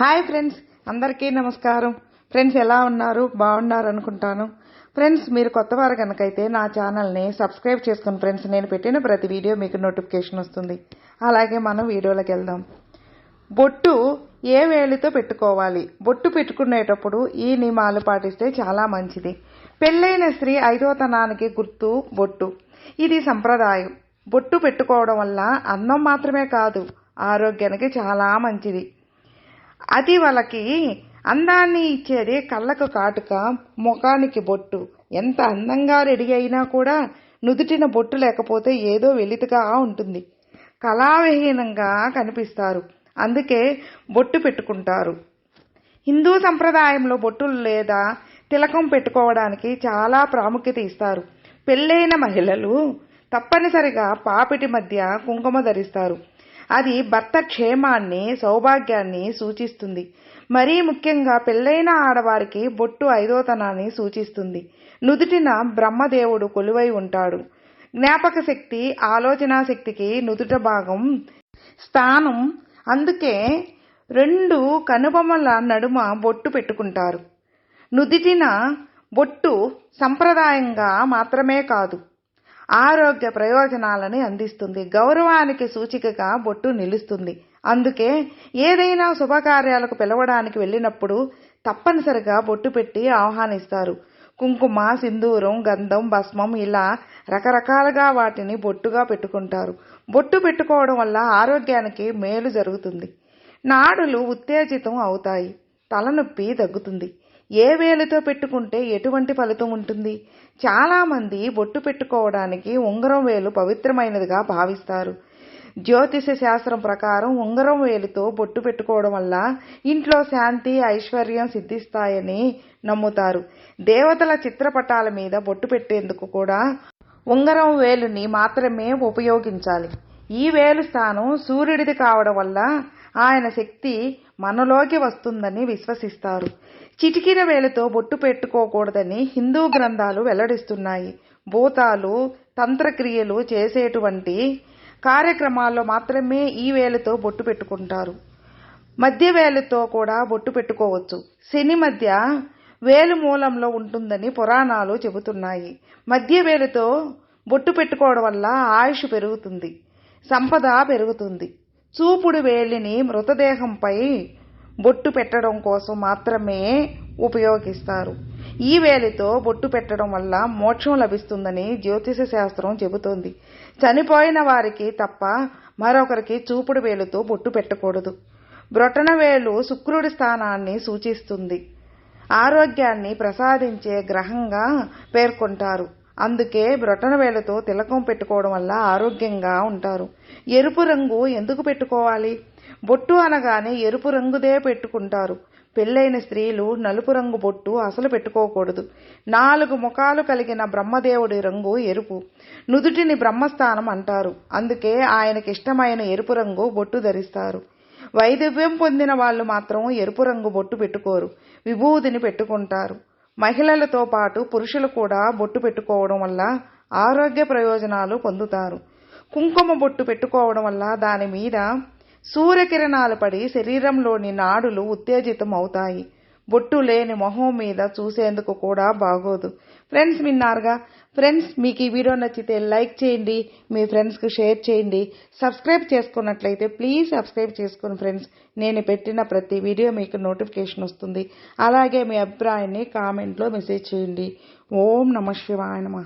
Hi friends అందరికీ నమస్కారం. Friends ఎలా ఉన్నారు? బాగున్నారు అనుకుంటాను. ఫ్రెండ్స్ మీరు కొత్త వారు కనుకైతే నా ఛానల్ని సబ్స్క్రైబ్ చేసుకుని ఫ్రెండ్స్ నేను పెట్టిన ప్రతి వీడియో మీకు నోటిఫికేషన్ వస్తుంది. అలాగే మనం వీడియోలోకి వెళ్దాం. బొట్టు ఏ వేలితో పెట్టుకోవాలి? బొట్టు పెట్టుకునేటప్పుడు ఈ నియమాలు పాటిస్తే చాలా మంచిది. పెళ్ళైన స్త్రీ ఐదోతనానికి గుర్తు బొట్టు. ఇది సంప్రదాయం. బొట్టు పెట్టుకోవడం వల్ల అందం మాత్రమే కాదు ఆరోగ్యానికి చాలా మంచిది. అది వాళ్ళకి అందాన్ని ఇచ్చేది కళ్ళకు కాటుక ముఖానికి బొట్టు. ఎంత అందంగా రెడీ అయినా కూడా నుదుటిన బొట్టు లేకపోతే ఏదో వెలితిగా ఉంటుంది. కళావిహీనంగా కనిపిస్తారు. అందుకే బొట్టు పెట్టుకుంటారు. హిందూ సంప్రదాయంలో బొట్టులు లేదా తిలకం పెట్టుకోవడానికి చాలా ప్రాముఖ్యత ఇస్తారు. పెళ్ళైన మహిళలు తప్పనిసరిగా పాపిటి మధ్య కుంకుమ ధరిస్తారు. అది భర్త క్షేమాన్ని సౌభాగ్యాన్ని సూచిస్తుంది. మరీ ముఖ్యంగా పెళ్ళైన ఆడవారికి బొట్టు ఐదోతనాన్ని సూచిస్తుంది. నుదుటిన బ్రహ్మదేవుడు కొలువై ఉంటాడు. జ్ఞాపక శక్తి ఆలోచన శక్తికి నుదుట భాగం స్థానం. అందుకే రెండు కనుబొమ్మల నడుమ బొట్టు పెట్టుకుంటారు. నుదిటిన బొట్టు సంప్రదాయంగా మాత్రమే కాదు. ఆరోగ్య ప్రయోజనాలని అందిస్తుంది. గౌరవానికి సూచికగా బొట్టు నిలుస్తుంది. అందుకే ఏదైనా శుభకార్యాలకు పిలవడానికి వెళ్ళినప్పుడు తప్పనిసరిగా బొట్టు పెట్టి ఆహ్వానిస్తారు. కుంకుమ సింధూరం గంధం భస్మం ఇలా రకరకాలుగా వాటిని బొట్టుగా పెట్టుకుంటారు. బొట్టు పెట్టుకోవడం వల్ల ఆరోగ్యానికి మేలు జరుగుతుంది. నాడులు ఉత్తేజితం అవుతాయి. తలనొప్పి తగ్గుతుంది. ఏ వేలుతో పెట్టుకుంటే ఎటువంటి ఫలితం ఉంటుంది? చాలామంది బొట్టు పెట్టుకోవడానికి ఉంగరం వేలు పవిత్రమైనదిగా భావిస్తారు. జ్యోతిష శాస్త్రం ప్రకారం ఉంగరం వేలుతో బొట్టు పెట్టుకోవడం వల్ల ఇంట్లో శాంతి ఐశ్వర్యం సిద్ధిస్తాయని నమ్ముతారు. దేవతల చిత్రపటాల మీద బొట్టు పెట్టేందుకు కూడా ఉంగరం వేలుని మాత్రమే ఉపయోగించాలి. ఈ వేలు స్థానం సూర్యుడిది కావడం వల్ల ఆయన శక్తి మనలోకి వస్తుందని విశ్వసిస్తారు. చిటికిన వేలతో బొట్టు పెట్టుకోకూడదని హిందూ గ్రంథాలు వెల్లడిస్తున్నాయి. భూతాలు తంత్రక్రియలు చేసేటువంటి కార్యక్రమాల్లో మాత్రమే ఈ వేలతో బొట్టు పెట్టుకుంటారు. మధ్య వేలతో కూడా బొట్టు పెట్టుకోవచ్చు. శని మధ్య వేలు మూలంలో ఉంటుందని పురాణాలు చెబుతున్నాయి. మధ్య వేలుతో బొట్టు పెట్టుకోవడం వల్ల ఆయుష్ పెరుగుతుంది సంపద పెరుగుతుంది. చూపుడు వేలిని మృతదేహంపై బొట్టు పెట్టడం కోసం మాత్రమే ఉపయోగిస్తారు. ఈ వేలితో బొట్టు పెట్టడం వల్ల మోక్షం లభిస్తుందని జ్యోతిష శాస్త్రం చెబుతోంది. చనిపోయిన వారికి తప్ప మరొకరికి చూపుడు వేలుతో బొట్టు పెట్టకూడదు. బ్రొటన వేలు శుక్రుడి స్థానాన్ని సూచిస్తుంది. ఆరోగ్యాన్ని ప్రసాదించే గ్రహంగా పేర్కొంటారు. అందుకే బ్రొటనవేలుతో తిలకం పెట్టుకోవడం వల్ల ఆరోగ్యంగా ఉంటారు. ఎరుపు రంగు ఎందుకు పెట్టుకోవాలి? బొట్టు అనగానే ఎరుపు రంగుదే పెట్టుకుంటారు. పెళ్ళైన స్త్రీలు నలుపు రంగు బొట్టు అసలు పెట్టుకోకూడదు. నాలుగు ముఖాలు కలిగిన బ్రహ్మదేవుడి రంగు ఎరుపు. నుదుటిని బ్రహ్మస్థానం అంటారు. అందుకే ఆయనకి ఇష్టమైన ఎరుపు రంగు బొట్టు ధరిస్తారు. వైదవ్యం పొందిన వాళ్ళు మాత్రం ఎరుపు రంగు బొట్టు పెట్టుకోరు. విభూదిని పెట్టుకుంటారు. మహిళలతో పాటు పురుషులు కూడా బొట్టు పెట్టుకోవడం వల్ల ఆరోగ్య ప్రయోజనాలు పొందుతారు. కుంకుమ బొట్టు పెట్టుకోవడం వల్ల దాని మీద సూర్యకిరణాలు పడి శరీరంలోని నాడులు ఉత్తేజితం అవుతాయి బొట్టు లేని మొహం మీద చూసేందుకు కూడా బాగోదు. ఫ్రెండ్స్ విన్నారుగా? ఫ్రెండ్స్ మీకు ఈ వీడియో నచ్చితే లైక్ చేయండి మీ ఫ్రెండ్స్కి షేర్ చేయండి. సబ్స్క్రైబ్ చేసుకున్నట్లయితే ప్లీజ్ సబ్స్క్రైబ్ చేసుకోండి ఫ్రెండ్స్ నేను పెట్టిన ప్రతి వీడియో మీకు నోటిఫికేషన్ వస్తుంది. అలాగే మీ అభిప్రాయాన్ని కామెంట్లో మెసేజ్ చేయండి. ఓం నమ శివాయ నమ.